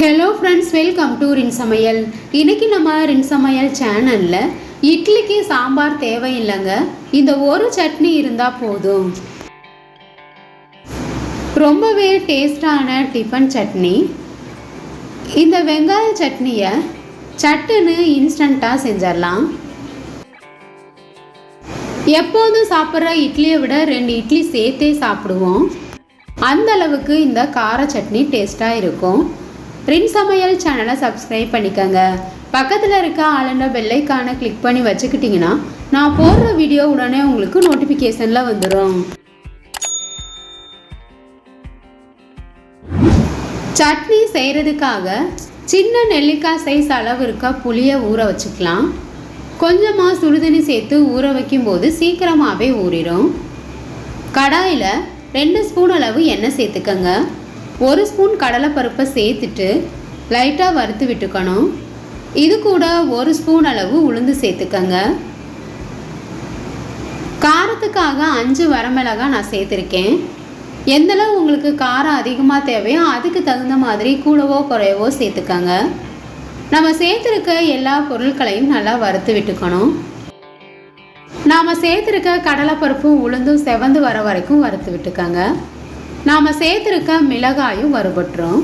Hello friends welcome to ரின் சமையல் இன்றைக்கி நம்ம ரின் சமையல் சேனலில் இட்லிக்கு சாம்பார் தேவையில்லைங்க. இந்த ஒரு சட்னி இருந்தால் போதும். ரொம்பவே டேஸ்டான டிஃபன் சட்னி. இந்த வெங்காய சட்னியை சட்டுன்னு இன்ஸ்டண்ட்டாக செஞ்சிடலாம். எப்போதும் சாப்பிட்ற இட்லியை விட ரெண்டு இட்லி சேர்த்தே சாப்பிடுவோம். அந்த அளவுக்கு இந்த கார சட்னி டேஸ்ட்டாக இருக்கும். ரின் சமையல் சேனலை சப்ஸ்கிரைப் பண்ணிக்கோங்க. பக்கத்தில் இருக்க ஆளுண்ட பெல்லைக்கான கிளிக் பண்ணி வச்சுக்கிட்டிங்கன்னா நான் போடுற வீடியோ உடனே உங்களுக்கு நோட்டிஃபிகேஷனில் வந்துடும் சட்னி செய்கிறதுக்காக சின்ன நெல்லிக்காய் சைஸ் அளவு இருக்க புளியை ஊற வச்சுக்கலாம். கொஞ்சமாக சுடுதண்ணி சேர்த்து ஊற வைக்கும்போது சீக்கிரமாகவே ஊறிடும் கடாயில் ரெண்டு ஸ்பூன் அளவு எண்ணெய் சேர்த்துக்கங்க. ஒரு ஸ்பூன் கடலைப்பருப்பை சேர்த்துட்டு லைட்டாக வறுத்து விட்டுக்கணும். இது கூட ஒரு ஸ்பூன் அளவு உளுந்து சேர்த்துக்கங்க. காரத்துக்காக அஞ்சு வரமிளகாய் நான் சேர்த்துருக்கேன். எந்தளவு உங்களுக்கு காரம் அதிகமாக தேவையோ அதுக்கு தகுந்த மாதிரி கூடவோ குறையவோ சேர்த்துக்கங்க. நம்ம சேர்த்துருக்க எல்லா பொருட்களையும் நல்லா வறுத்து விட்டுக்கணும். நாம் சேர்த்துருக்க கடலைப்பருப்பும் உளுந்தும் செவந்து வர வரைக்கும் வறுத்து விட்டுக்கங்க. நாம் சேர்த்துருக்க மிளகாயும் வறுபட்டுரும்.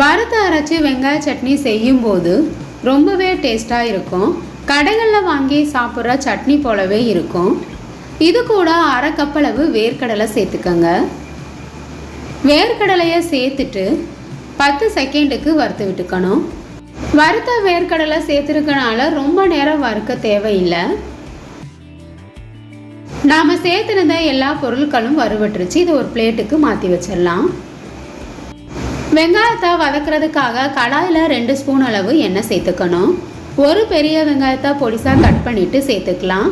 வறுத்து அரைச்சி வெங்காய சட்னி செய்யும்போது ரொம்பவே டேஸ்ட்டாக இருக்கும். கடைகளில் வாங்கி சாப்பிட்ற சட்னி போலவே இருக்கும். இது கூட அரை கப்பளவு வேர்க்கடலை சேர்த்துக்கங்க. வேர்க்கடலையை சேர்த்துட்டு பத்து செகண்டுக்கு வறுத்து விட்டுக்கணும். வறுத்த வேர்க்கடலை சேர்த்துருக்கனால ரொம்ப நேரம் வறுக்க தேவையில்லை. நாம் சேர்த்துருந்த எல்லா பொருட்களும் வறுவட்டுருச்சு இது ஒரு பிளேட்டுக்கு மாற்றி வச்சிடலாம். வெங்காயத்தை வதக்குறதுக்காக கடாயில் ரெண்டு ஸ்பூன் அளவு எண்ணெய் சேர்த்துக்கணும். ஒரு பெரிய வெங்காயத்தை பொடிசாக கட் பண்ணிவிட்டு சேர்த்துக்கலாம்.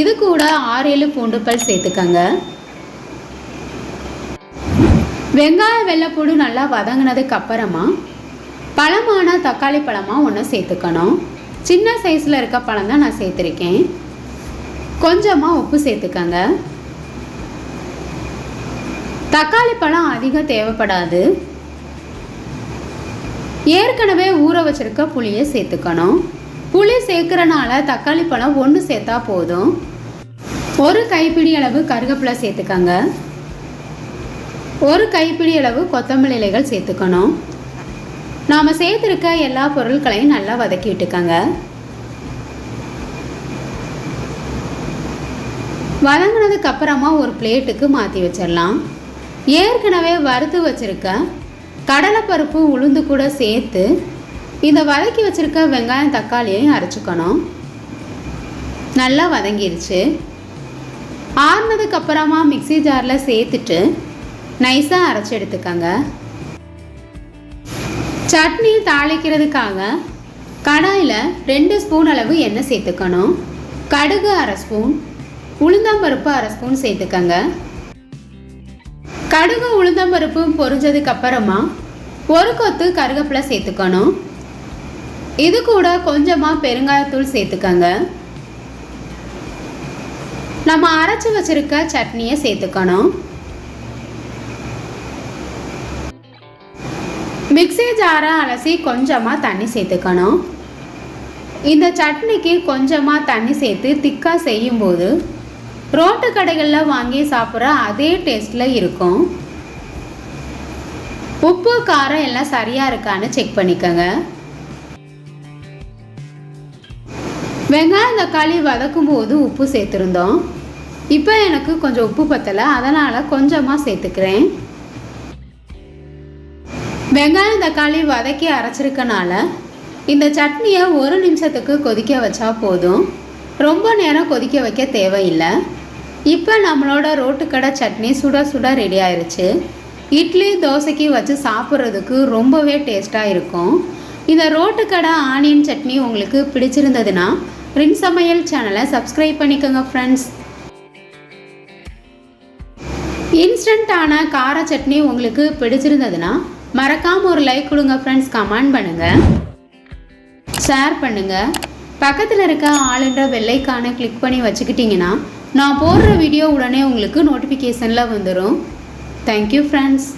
இது கூட ஆறு ஏழு பூண்டு பல் சேர்த்துக்கங்க. வெங்காய வெள்ளைப்பூடு நல்லா வதங்கினதுக்கு அப்புறமா பழமான தக்காளி பழமாக ஒன்று சேர்த்துக்கணும். சின்ன சைஸில் இருக்க பழம் தான் நான் சேர்த்துருக்கேன். கொஞ்சமாக உப்பு சேர்த்துக்கங்க. தக்காளி பழம் அதிகம் தேவைப்படாது. ஏற்கனவே ஊற வச்சிருக்க புளியை சேர்த்துக்கணும். புளி சேர்க்குறனால தக்காளி பழம் ஒன்று சேர்த்தா போதும். ஒரு கைப்பிடி அளவு கருவேப்பிலை சேர்த்துக்கங்க. ஒரு கைப்பிடி அளவு கொத்தமல்லி இலைகள் சேர்த்துக்கணும். நாம் சேர்த்துருக்க எல்லா பொருட்களையும் நல்லா வதக்கி வதங்கினதுக்கு அப்புறமா ஒரு பிளேட்டுக்கு மாற்றி வச்சிடலாம். ஏற்கனவே வறுத்து வச்சுருக்க கடலைப்பருப்பு உளுந்து கூட சேர்த்து இந்த வதக்கி வச்சுருக்க வெங்காயம் தக்காளியையும் அரைச்சிக்கணும். நல்லா வதங்கிருச்சு. ஆறுனதுக்கு அப்புறமா மிக்சி ஜாரில் சேர்த்துட்டு நைஸாக அரைச்சி எடுத்துக்கங்க. சட்னி தாளிக்கிறதுக்காக கடாயில் ரெண்டு ஸ்பூன் அளவு எண்ணெய் சேர்த்துக்கணும். கடுகு அரை ஸ்பூன் உளுந்தம்பருப்பு அரை ஸ்பூன் சேர்த்துக்கங்க. கடுகு உளுந்தம்பருப்பு பொரிஞ்சதுக்கு அப்புறமா ஒரு கொத்து கருவேப்பிலை சேர்த்துக்கணும். இது கூட கொஞ்சமாக பெருங்காயத்தூள் சேர்த்துக்கங்க. நம்ம அரைச்சி வச்சிருக்க சட்னியை சேர்த்துக்கணும். மிக்சி ஜாரை அலசி கொஞ்சமாக தண்ணி சேர்த்துக்கணும். இந்த சட்னிக்கு கொஞ்சமாக தண்ணி சேர்த்து திக்காக செய்யும்போது ரோட்டு கடைகளில் வாங்கி சாப்பிட்ற அதே டேஸ்ட்டில் இருக்கும். உப்பு காரம் எல்லாம் சரியாக இருக்கான்னு செக் பண்ணிக்கோங்க. வெங்காயம் தக்காளி வதக்கும் போது உப்பு சேர்த்துருந்தோம். இப்போ எனக்கு கொஞ்சம் உப்பு பத்தலை அதனால் கொஞ்சமாக சேர்த்துக்கிறேன். வெங்காயம் தக்காளி வதக்கி அரைச்சிருக்கனால இந்த சட்னியை ஒரு நிமிஷத்துக்கு கொதிக்க வச்சா போதும். ரொம்ப நேரம் கொதிக்க வைக்க தேவையில்லை. இப்போ நம்மளோட ரோட்டுக்கடை சட்னி சுட சுட ரெடி ஆயிடுச்சு இட்லி தோசைக்கு வச்சு சாப்பிட்றதுக்கு ரொம்பவே டேஸ்ட்டாக இருக்கும். இந்த ரோட்டுக்கடை ஆனியன் சட்னி உங்களுக்கு பிடிச்சிருந்ததுன்னா ரின் சமையல் சேனலை சப்ஸ்கிரைப் பண்ணிக்கோங்க ஃப்ரெண்ட்ஸ் இன்ஸ்டண்ட்டான கார சட்னி உங்களுக்கு பிடிச்சிருந்ததுன்னா மறக்காமல் ஒரு லைக் கொடுங்க ஃப்ரெண்ட்ஸ் கமெண்ட் பண்ணுங்கள் ஷேர் பண்ணுங்கள் பக்கத்தில் இருக்க ஆளுன்ற வெள்ளைக்கான கிளிக் பண்ணி வச்சுக்கிட்டிங்கன்னா நான் போடுற வீடியோ உடனே உங்களுக்கு நோட்டிஃபிகேஷனில் வந்துடும் தேங்க்யூ ஃப்ரெண்ட்ஸ்